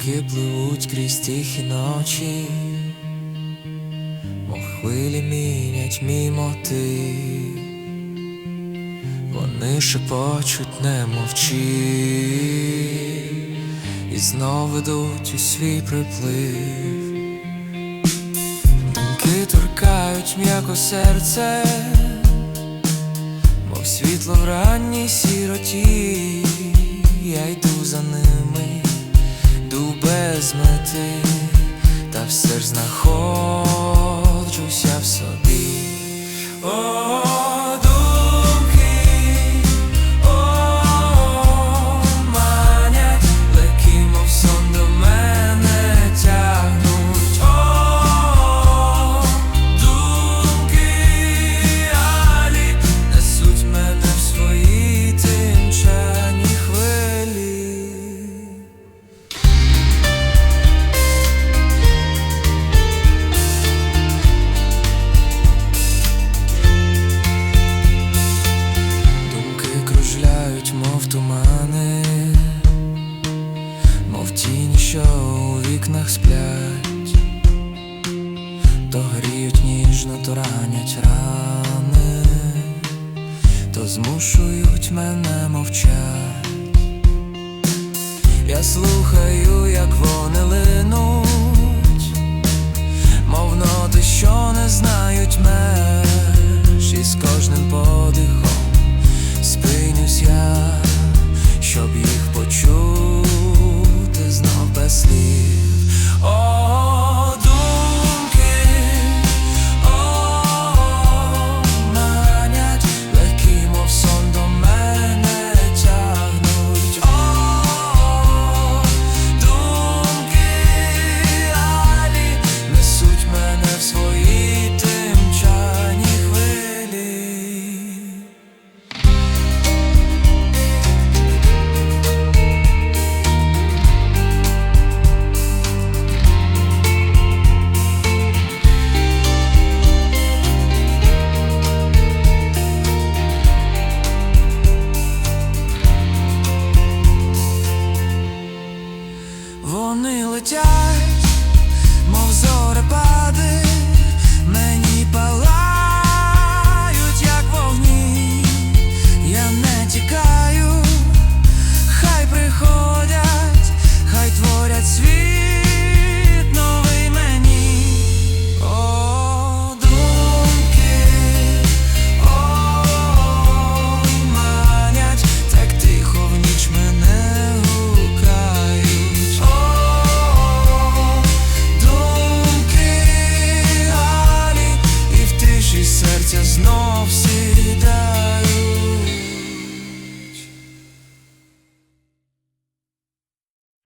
Думки пливуть крізь тихі ночі, мов хвилі мінять мій мотив, вони шепочуть, не мовчи, і знов ведуть у свій приплив. Думки торкають м'яко серце, мов світло в ранній сіроті, я йду за ними, йду без мети, та все ж знаходжуся що у вікнах сплять, то гріють ніжно, то ранять рани, то змушують мене мовчать. Я слухаю, як вони линуть, Вони летять, мов зорепади